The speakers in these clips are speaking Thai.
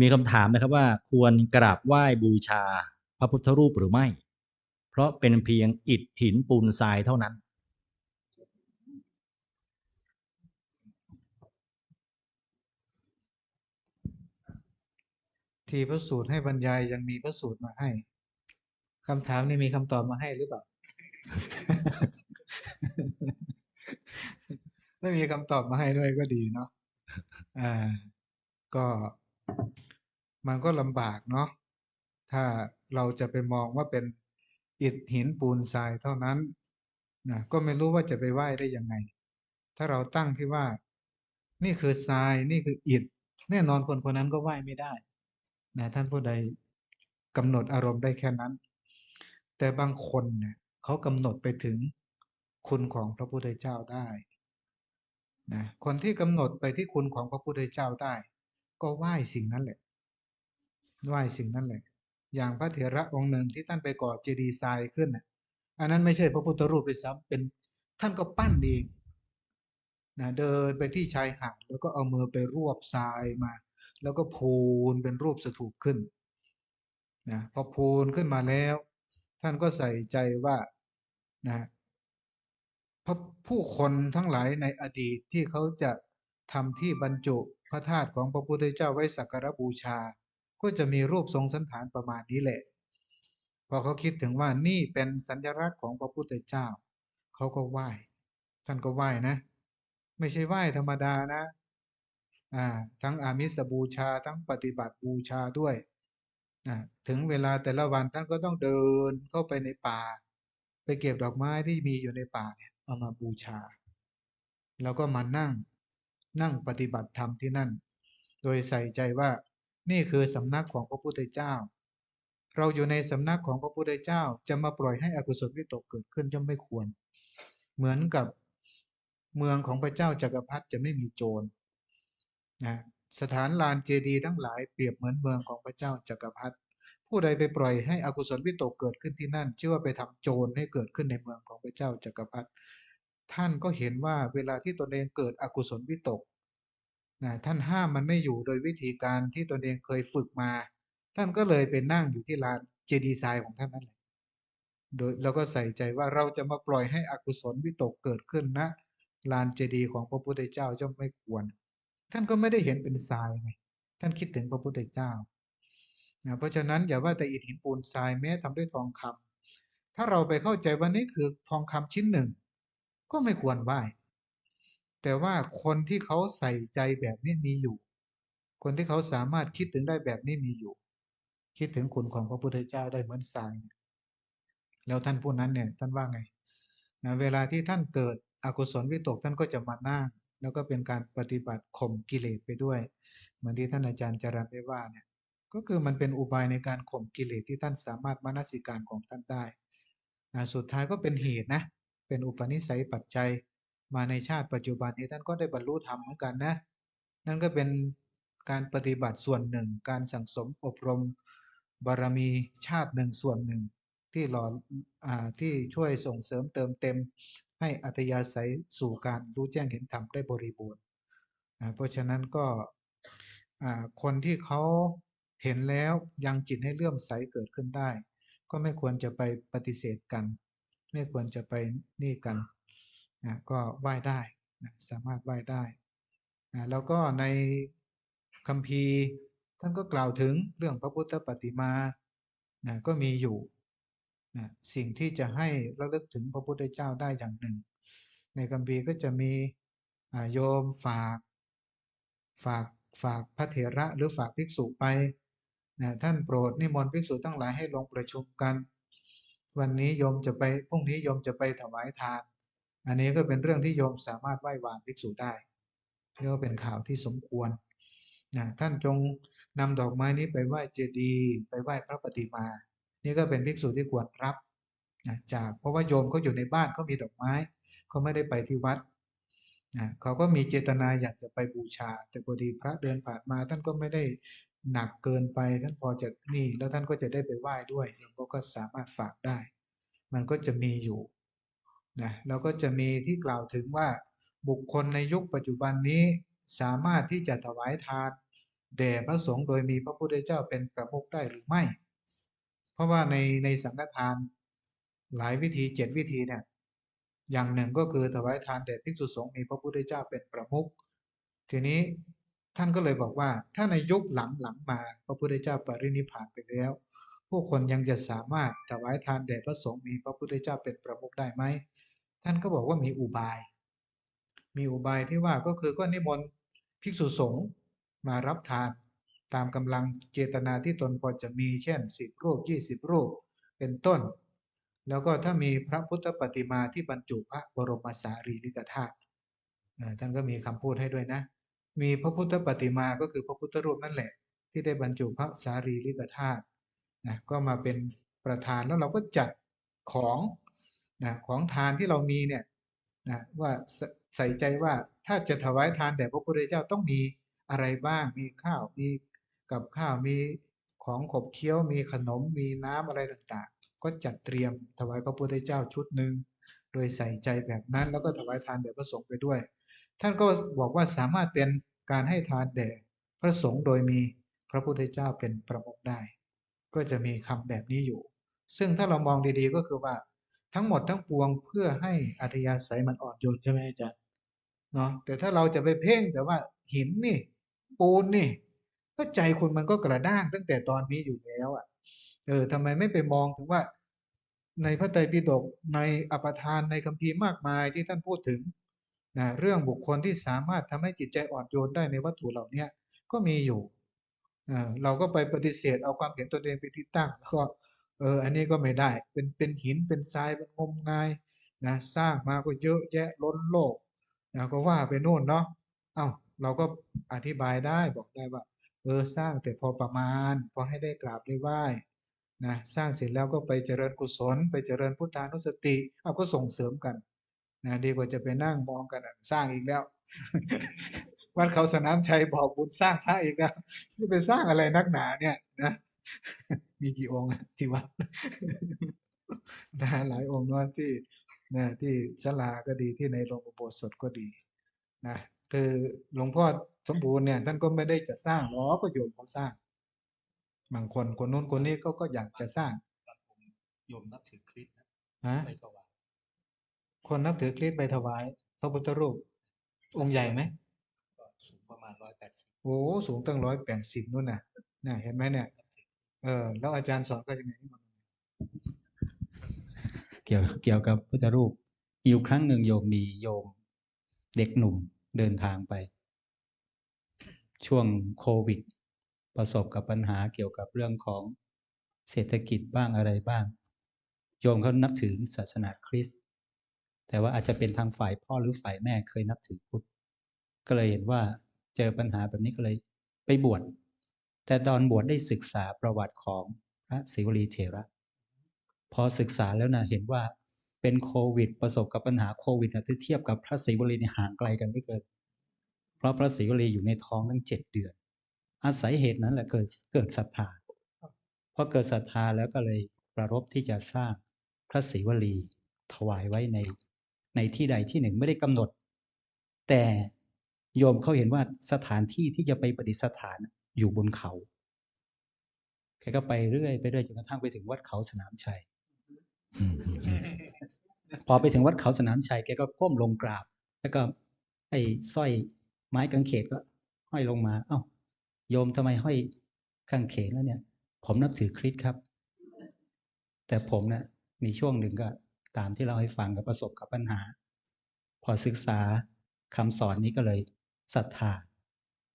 มีคำถามนะครับว่าควรกราบไหว้บูชาพระพุทธรูปหรือไม่ เพราะเป็นเพียงอิฐหินปูนทรายเท่านั้น ทีพระสูตรให้บรรยายยังมีพระสูตรมาให้คำถามนี้มีคำตอบมาให้หรือเปล่า ไม่มีคำตอบมาให้ด้วยก็ดีเนาะอ่าก็ มันก็ลำบากเนาะถ้าเราจะไปมองว่าเป็นอิฐหินปูนทรายเท่านั้นนะก็ไม่รู้ว่าจะไปไหว้ได้ยังไง ถ้าเราตั้งที่ว่า นี่คือทรายนี่คืออิฐ แน่นอนคนคนนั้นก็ไหว้ไม่ได้นะท่านผู้ใดกำหนดอารมณ์ได้แค่นั้น แต่บางคนเนี่ยเขากำหนดไปถึงคุณของพระพุทธเจ้าได้นะคนที่กำหนดไปที่คุณของพระพุทธเจ้าได้ ก็ไหว้สิ่งนั้นแหละ ไหว้สิ่งนั้นแหละ อย่างพระเถระองค์หนึ่งที่ท่านไปก่อเจดีย์ทรายขึ้นน่ะ อันนั้นไม่ใช่พระพุทธรูปด้วยซ้ำเป็นท่านก็ปั้นเองนะเดินไปที่ชายหาดแล้วก็เอามือไปรวบทรายมา แล้วก็พูนเป็นรูปสถูปขึ้นนะพอพูนขึ้นมาแล้ว ท่านก็ใส่ใจว่านะพระผู้คนทั้งหลายในอดีตที่เขาจะทำที่บรรจุ พระธาตุของพระพุทธเจ้าไว้สักการบูชา ก็จะมีรูปทรงสันฐานประมาณนี้แหละ พอเขาคิดถึงว่านี่เป็นสัญลักษณ์ของพระพุทธเจ้า เขาก็ไหว้ ท่านก็ไหว้นะ ไม่ใช่ไหว้ธรรมดานะ อ่า ทั้งอามิสบูชา ทั้งปฏิบัติบูชาด้วยนะถึงเวลาแต่ละวันท่านก็ต้องเดินเข้าไปในป่า ไปเก็บดอกไม้ที่มีอยู่ในป่าเนี่ยเอามาบูชา แล้วก็มานั่ง นั่งปฏิบัติธรรมที่นั่น โดยใส่ใจว่านี่คือสำนักของพระพุทธเจ้า เราอยู่ในสำนักของพระพุทธเจ้าจะมาปล่อยให้อกุศลวิตกเกิดขึ้นย่อมไม่ควร เหมือนกับเมืองของพระเจ้าจักรพรรดิจะไม่มีโจรนะสถานลานเจดีย์ทั้งหลายเปรียบเหมือนเมืองของพระเจ้าจักรพรรดิผู้ใดไปปล่อยให้อกุศลวิตกเกิดขึ้นที่นั่น ชื่อว่าไปทำโจรให้เกิดขึ้นในเมืองของพระเจ้าจักรพรรดิ ท่านก็เห็นว่าเวลาที่ตนเองเกิดอกุศลวิตกนะท่านห้ามมันไม่อยู่โดยวิธีการที่ตนเองเคยฝึกมา ท่านก็เลยไปนั่งอยู่ที่ลานเจดีย์ทรายของท่านนั่นแหละโดยแล้วก็ใส่ใจว่าเราจะมาปล่อยให้อกุศลวิตกเกิดขึ้นณลานเจดีย์ของพระพุทธเจ้าย่อมไม่ควร ท่านก็ไม่ได้เห็นเป็นทรายไงท่านคิดถึงพระพุทธเจ้านะเพราะฉะนั้นอย่าว่าแต่อิฐหินปูนทรายแม้ทำด้วยทองคำถ้าเราไปเข้าใจว่านี่คือทองคำชิ้นหนึ่ง ก็ไม่ควรไหว้ แต่ว่าคนที่เขาใส่ใจแบบนี้มีอยู่ คนที่เขาสามารถคิดถึงได้แบบนี้มีอยู่ คิดถึงคุณของพระพุทธเจ้าได้เหมือนทรายแล้วท่านผู้นั้นเนี่ยท่านว่าไงนะเวลาที่ท่านเกิดอกุศลวิตกท่านก็จะมานั่งแล้วก็เป็นการปฏิบัติข่มกิเลสไปด้วย เหมือนที่ท่านอาจารย์จรันได้ว่าเนี่ยก็คือมันเป็นอุบายในการข่มกิเลสที่ท่านสามารถมานสิการของท่านได้นะสุดท้ายก็เป็นเหตุนะ เป็นอุปนิสัยปัจจัยมาในชาติปัจจุบันนี้ท่านก็ได้บรรลุธรรมเหมือนกันนะ นั่นก็เป็นการปฏิบัติส่วนหนึ่ง การสั่งสมอบรม บารมีชาติหนึ่งส่วนหนึ่ง ที่หล่ออ่าที่ช่วยส่งเสริมเติมเต็ม ให้อัธยาศัยสู่การรู้แจ้งเห็นธรรมได้บริบูรณ์นะเพราะฉะนั้นก็คนที่เขาเห็นแล้วยังจิตให้เลื่อมใสเกิดขึ้นได้ ก็ไม่ควรจะไปปฏิเสธกัน ไม่ควรจะไปนี่กันนะก็ไหว้ได้นะสามารถไหว้ได้นะแล้วก็ในคัมภีร์ท่านก็กล่าวถึงเรื่องพระพุทธปฏิมานะก็มีอยู่นะสิ่งที่จะให้ระลึกถึงพระพุทธเจ้าได้อย่างหนึ่ง ในคัมภีร์ก็จะมีโยมฝากฝากฝากพระเถระหรือฝากภิกษุไปนะท่านโปรดนิมนต์ภิกษุทั้งหลายให้ลงประชุมกัน วันนี้โยมจะไปพรุ่งนี้โยมจะไปถวายทาน อันนี้ก็เป็นเรื่องที่โยมสามารถไหว้วานภิกษุได้เรียกว่าเป็นข่าวที่สมควรนะท่านจงนำดอกไม้นี้ไปไหว้เจดีย์ไปไหว้พระปฏิมา นี่ก็เป็นภิกษุที่ควรรับนะจากเพราะว่าโยมเขาอยู่ในบ้านเขามีดอกไม้เขาไม่ได้ไปที่วัดนะเขาก็มีเจตนาอยากจะไปบูชา แต่พอดีพระเดินผ่านมาท่านก็ไม่ได้ หนักเกินไปท่านพอจะนี่แล้วท่านก็จะได้ไปไหว้ด้วยโยมก็สามารถฝากได้ มันก็จะมีอยู่นะแล้วก็จะมีที่กล่าวถึงว่าบุคคลในยุคปัจจุบันนี้สามารถที่จะถวายทานแด่พระสงฆ์โดยมีพระพุทธเจ้าเป็นประมุขได้หรือไม่ เพราะว่าในในสังฆทานหลายวิธีเจ็ดวิธีเนี่ยอย่างหนึ่งก็คือถวายทานแด่ภิกษุสงฆ์มีพระพุทธเจ้าเป็นประมุขทีนี้ ท่านก็เลยบอกว่า ถ้าในยุคหลังๆมา พระพุทธเจ้าปรินิพพานไปแล้ว ผู้คนยังจะสามารถถวายทานแด่พระสงฆ์มีพระพุทธเจ้าเป็นประมุขได้ไหมท่านก็บอกว่ามีอุบาย มีอุบายที่ว่าก็คือก็นิมนต์ภิกษุสงฆ์มารับทานตามกำลังเจตนาที่ตนพอจะมีเช่นสิบรูปยี่สิบรูป เป็นต้น แล้วก็ถ้ามีพระพุทธปฏิมาที่บรรจุพระบรมสารีริกธาตุท่านก็มีคำพูดให้ด้วยนะ มีพระพุทธปฏิมาก็คือพระพุทธรูปนั่นแหละ ที่ได้บรรจุพระสารีริกธาตุนะก็มาเป็นประธานแล้วเราก็จัดของนะของทานที่เรามีเนี่ยนะว่าใส่ใจว่าถ้าจะถวายทานแด่พระพุทธเจ้าต้องมีอะไรบ้างมีข้าวมีกับข้าวมีของขบเคี้ยวมีขนมมีน้ำอะไรต่างๆ ก็จัดเตรียมถวายพระพุทธเจ้าชุดหนึ่งโดยใส่ใจแบบนั้นแล้วก็ถวายทานแด่พระสงฆ์ไปด้วย ท่านก็บอกว่าสามารถเป็น การให้ทานแด่พระสงฆ์โดยมีพระพุทธเจ้าเป็นประมุขได้ ก็จะมีคำแบบนี้อยู่ ซึ่งถ้าเรามองดีๆก็คือว่าทั้งหมดทั้งปวงเพื่อให้อัธยาศัยมันอ่อนโยนใช่ไหมอาจารย์เนาะแต่ถ้าเราจะไปเพ่งแต่ว่าหินนี่ ปูนนี่ ก็ใจคุณมันก็กระด้างตั้งแต่ตอนนี้อยู่แล้วอะ เออทำไมไม่ไปมองถึงว่า ในพระไตรปิฎกในอปทานในคัมภีร์มากมายที่ท่านพูดถึง นะเรื่องบุคคลที่สามารถทำให้จิตใจอ่อนโยนได้ในวัตถุเหล่านี้ก็มีอยู่เราก็ไปปฏิเสธเอาความเห็นตนเองเป็นที่ตั้งก็เอออันนี้ก็ไม่ได้เป็นเป็นหินเป็นทรายเป็นงมงายนะสร้างมาก็เยอะแยะล้นโลกนะก็ว่าไปโน่นเนาะเอ้าเราก็อธิบายได้บอกได้ว่า เออสร้างแต่พอประมาณ พอให้ได้กราบได้ไหว้นะสร้างเสร็จแล้วก็ไปเจริญกุศล ไปเจริญพุทธานุสติเอาก็ส่งเสริมกัน นะดีกว่าจะไปนั่งมองกันอะสร้างอีกแล้ววัดเขาสนามชัยบอกบุญสร้างพระอีกแล้วจะไปสร้างอะไรนักหนาเนี่ยนะมีกี่องค์อะที่วัดนะหลายองค์เนอะที่นะที่ศาลาก็ดีที่ในโรงอุโบสถก็ดีนะคือหลวงพ่อสมบูรณ์เนี่ยท่านก็ไม่ได้จะสร้างหรอกก็โยมเขาสร้าง บางคนคนนู้นคนนี้ก็ก็อยากจะสร้างตอนผมโยมนับถือคริสต์นะฮะไปถวาย คนนับถือคริสต์ไปถวาย พระพุทธรูป องค์ใหญ่ไหมก็สูงประมาณร้อยแปดสิบโอ้สูงตั้งร้อยแปดสิบนู่นน่ะน่ะเห็นไหมเนี่ย เออ แล้วอาจารย์สอนก็ยังไงให้มันเกี่ยวเกี่ยวกับพุทธรูป อยู่ครั้งหนึ่งโยมมีโยม เด็กหนุ่มเดินทางไป ช่วงโควิด ประสบกับปัญหาเกี่ยวกับเรื่องของเศรษฐกิจบ้างอะไรบ้าง โยมเขานับถือศาสนาคริสต์ แต่ว่าอาจจะเป็นทางฝ่ายพ่อหรือฝ่ายแม่เคยนับถือพุทธก็เลยเห็นว่าเจอปัญหาแบบนี้ก็เลยไปบวชแต่ตอนบวชได้ศึกษาประวัติของพระศิวลีเถระ พอศึกษาแล้วนะเห็นว่าเป็นโควิดประสบกับปัญหาโควิดนะที่เทียบกับพระศรีวลีนี่ห่างไกลกันไม่เกินเพราะพระศรีวลีอยู่ในท้องตั้งเจ็ดเดือน อาศัยเหตุนั้นแหละเกิดเกิดศรัทธาพอเกิดศรัทธาแล้วก็เลยประรบที่จะสร้างพระศรีวลีถวายไว้ใน ในที่ใดที่หนึ่งไม่ได้กำหนด แต่โยมเขาเห็นว่าสถานที่ที่จะไปประดิษฐานอยู่บนเขาแกก็ไปเรื่อยไปเรื่อยจนกระทั่งไปถึงวัดเขาสนามชัยพอไปถึงวัดเขาสนามชัยแกก็ก้มลงกราบ แล้วก็ไอ้สร้อยไม้กางเขนก็ ห้อยลงมา เอ้า โยมทำไมห้อยกางเขนแล้วเนี่ย ผมนับถือคริสต์ครับ แต่ผมเนะ่ะมีช่วงหนึ่งก็ ตามที่เราให้ฟังกับประสบกับปัญหา พอศึกษาคำสอนนี้ก็เลยศรัทธา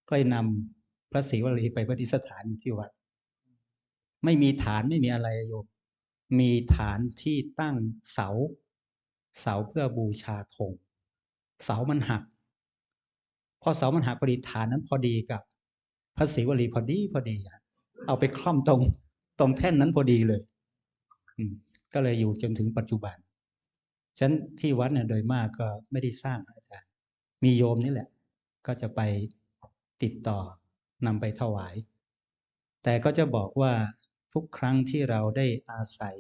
ก็เลยนำพระศรีวลีไปประดิษฐานอยู่ที่วัด ไม่มีฐานไม่มีอะไรโยมมีฐานที่ตั้งเสา เสาเพื่อบูชาธงเสามันหัก พอเสามันหักพอดีฐานนั้นพอดีกับพระศรีวลีพอดีพอดีเอาไปคล่อมตรงตรงแท่นนั้นพอดีเลยก็เลยอยู่จนถึงปัจจุบัน ฉะนันที่วัดเนี่ยโดยมากก็ไม่ได้สร้างอาจารย์ มีโยมนี่แหละ ก็จะไปติดต่อนำไปถวาย แต่ก็จะบอกว่าทุกครั้งที่เราได้อาศัย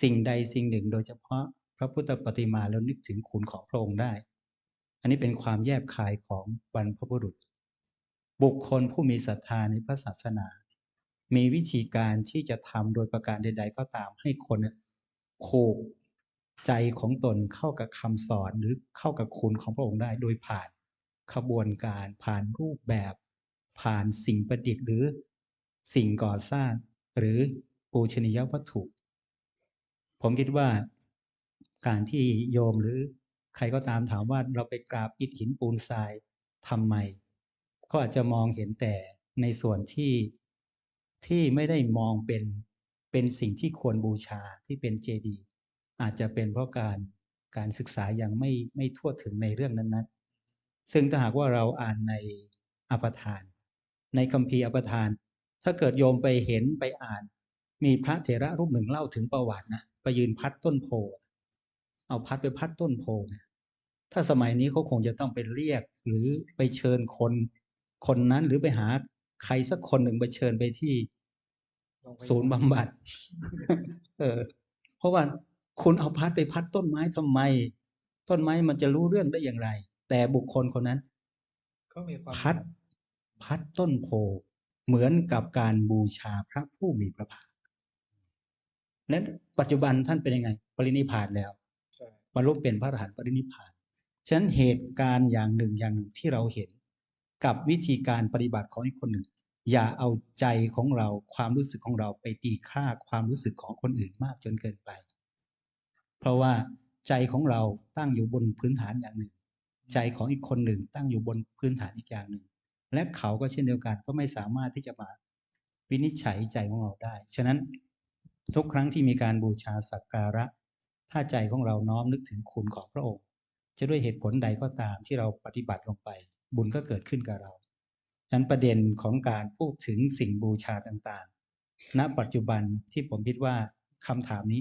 สิ่งใดสิ่งหนึ่ง โดยเฉพาะพระพุทธปฏิมาแล้วนึกถึงคุณของพระองค์ได้ อันนี้เป็นความแยบคายของบรรพบุรุษ บุคคลผู้มีศรัทธาในพระศาสนา มีวิธีการที่จะทำโดยประการใด ๆ ก็ตามให้คนผูก ใจของตนเข้ากับคำสอนหรือเข้ากับคุณของพระองค์ได้ โดยผ่านขบวนการผ่านรูปแบบ ผ่านสิ่งประดิษฐ์หรือสิ่งก่อสร้าง หรือปูชนียวัตถุ ผมคิดว่าการที่โยมหรือใครก็ตามถามว่าเราไปกราบอิฐหินปูนทรายทำไมก็อาจจะมองเห็นแต่ในส่วนที่ที่ไม่ได้มองเป็นเป็นสิ่งที่ควรบูชาที่เป็นเจดีย์ อาจจะเป็นเพราะการการศึกษายังไม่ไม่ทั่วถึงในเรื่องนั้นๆ ซึ่งถ้าหากว่าเราอ่านในอปทาน ในคัมภีร์อปทาน ถ้าเกิดโยมไปเห็นไปอ่าน มีพระเถระรูปหนึ่งเล่าถึงประวัตินะไปยืนพัดต้นโพเอาพัดไปพัดต้นโพเนี่ยถ้าสมัยนี้เขาคงจะต้องไปเรียกหรือไปเชิญคนคนนั้นหรือไปหาใครสักคนหนึ่งไปเชิญไปที่ศูนย์บำบัด เออ เพราะว่า คุณเอาพัดไปพัดต้นไม้ทำไม ต้นไม้มันจะรู้เรื่องได้อย่างไร แต่บุคคลคนนั้นเขามีความพัด พัดต้นโพธิ์เหมือนกับการบูชาพระผู้มีพระภาคนั้นปัจจุบันท่านเป็นยังไง ปรินิพพานแล้วใช่บรรลุเป็นพระอรหันต์ปรินิพพาน ฉะนั้นเหตุการณ์อย่างหนึ่งอย่างหนึ่งที่เราเห็น กับวิธีการปฏิบัติของอีกคนหนึ่ง อย่าเอาใจของเราความรู้สึกของเราไปตีค่าความรู้สึกของคนอื่นมากจนเกินไป เพราะว่าใจของเราตั้งอยู่บนพื้นฐานอย่างหนึ่ง ใจของอีกคนหนึ่งตั้งอยู่บนพื้นฐานอีกอย่างหนึ่ง และเขาก็เช่นเดียวกันก็ไม่สามารถที่จะมาวินิจฉัยใจของเราได้ ฉะนั้นทุกครั้งที่มีการบูชาสักการะ ถ้าใจของเราน้อมนึกถึงคุณของพระองค์ จะด้วยเหตุผลใดก็ตามที่เราปฏิบัติลงไป บุญก็เกิดขึ้นกับเราฉะนั้นประเด็นของการพูดถึงสิ่งบูชาต่างๆ ณปัจจุบันที่ผมคิดว่าคำถามนี้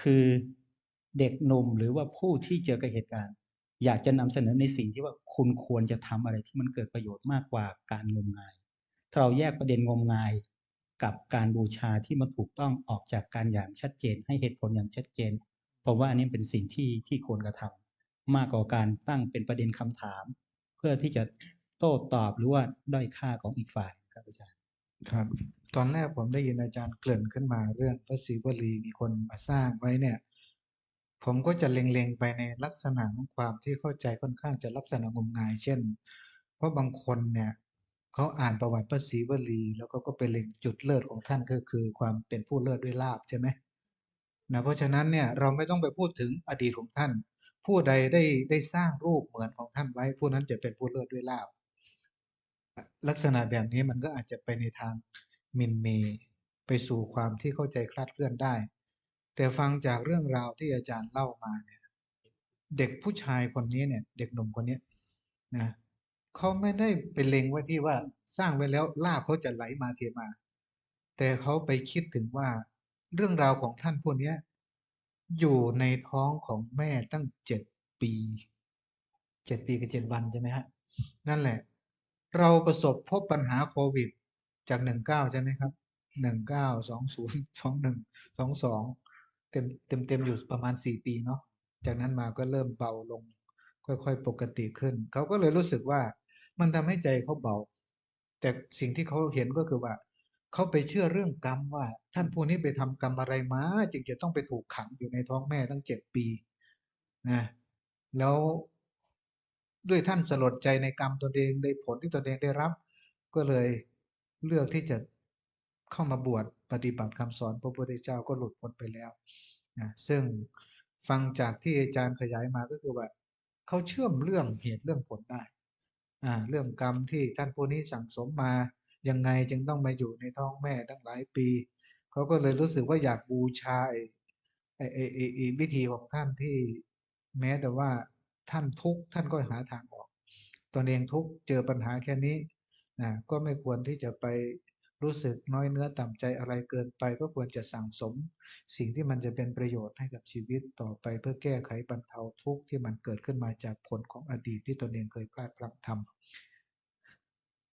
คือ เด็กหนุ่มหรือว่าผู้ที่เจอกับเหตุการณ์ อยากจะนำเสนอในสิ่งที่ว่าคุณควรจะทำอะไรที่มันเกิดประโยชน์มากกว่าการงมงาย ถ้าเราแยกประเด็นงมงายกับการบูชาที่มันถูกต้องออกจากการอย่างชัดเจน ให้เหตุผลอย่างชัดเจนผมว่าอันนี้เป็นสิ่งที่ที่ควรกระทำมากกว่าการตั้งเป็นประเด็นคำถาม เพื่อที่จะโต้ตอบหรือว่าด้อยค่าของอีกฝ่ายครับอาจารย์ครับ ตอนแรกผมได้ยินอาจารย์เกริ่นขึ้นมาเรื่องพระศิวลีมีคนมาสร้างไว้เนี่ย ผมก็จะเล็งๆไปในลักษณะของความที่เข้าใจค่อนข้างจะลักษณะงมงาย เช่น เพราะบางคนเนี่ยเขาอ่านประวัติพระศรีวลี แล้วก็ก็ไปเล็งจุดเลิศของท่านก็คือความเป็นผู้เลิศด้วยลาบใช่ไหมนะเพราะฉะนั้นเนี่ยเราไม่ต้องไปพูดถึงอดีตของท่าน ผู้ใดได้ได้สร้างรูปเหมือนของท่านไว้ ผู้นั้นจะเป็นผู้เลิศด้วยลาบลักษณะแบบนี้มันก็อาจจะไปในทางมินเม ไปสู่ความที่เข้าใจคลาดเคลื่อนได้ แต่ฟังจากเรื่องราวที่อาจารย์เล่ามาเนี่ยเด็กผู้ชายคนนี้เนี่ย เด็กหนุ่มคนนี้นะเขาไม่ได้ไปเล็งไว้ที่ว่าสร้างไว้แล้วลาภเขาจะไหลมาเทมา แต่เขาไปคิดถึงว่าเรื่องราวของท่านพวกนี้อยู่ในท้องของแม่ตั้งเจ็ดปีเจ็ดปีกับเจ็ดวันใช่ไหมฮะนั่นแหละ เราประสบพบปัญหาโควิดจากหนึ่งเก้าใช่ไหมครับหนึ่งเก้าสองศูนย์สองหนึ่งสองสอง เต็มเต็มเต็มอยู่ประมาณสี่ปีเนาะจากนั้นมาก็เริ่มเบาลง ค่อยๆ ปกติขึ้น เขาก็เลยรู้สึกว่ามันทำให้ใจเขาเบา แต่สิ่งที่เขาเห็นก็คือว่า เขาไปเชื่อเรื่องกรรมว่า ท่านผู้นี้ไปทำกรรมอะไรมาจึงจะต้องไปถูกขังอยู่ในท้องแม่ตั้งเจ็ดปีนะแล้วด้วยท่านสลดใจในกรรมตนเองในผลที่ตนเองได้รับ ก็เลยเลือกที่จะ เข้ามาบวชปฏิบัติคำสอนพระพุทธเจ้าก็หลุดพ้นไปแล้วนะซึ่งฟังจากที่อาจารย์ขยายมาก็คือว่าเขาเชื่อมเรื่องเหตุเรื่องผลได้อ่าเรื่องกรรมที่ท่านผู้นี้สั่งสมมายังไงจึงต้องมาอยู่ในท้องแม่ตั้งหลายปีเขาก็เลยรู้สึกว่าอยากบูชาไอ้ไอ้ไอ้ไอ้ไอ้วิธีของท่านที่แม้แต่ว่าท่านทุกข์ท่านก็หาทางออกตนเองทุกข์เจอปัญหาแค่นี้นะก็ไม่ควรที่จะไป รู้สึกน้อยเนื้อต่ำใจอะไรเกินไป ก็ควรจะสั่งสม สิ่งที่มันจะเป็นประโยชน์ให้กับชีวิตต่อไปเพื่อแก้ไขบรรเทาทุกข์ที่มันเกิดขึ้นมาจากผลของอดีตที่ตนเองเคยพลาดพลั้งทำ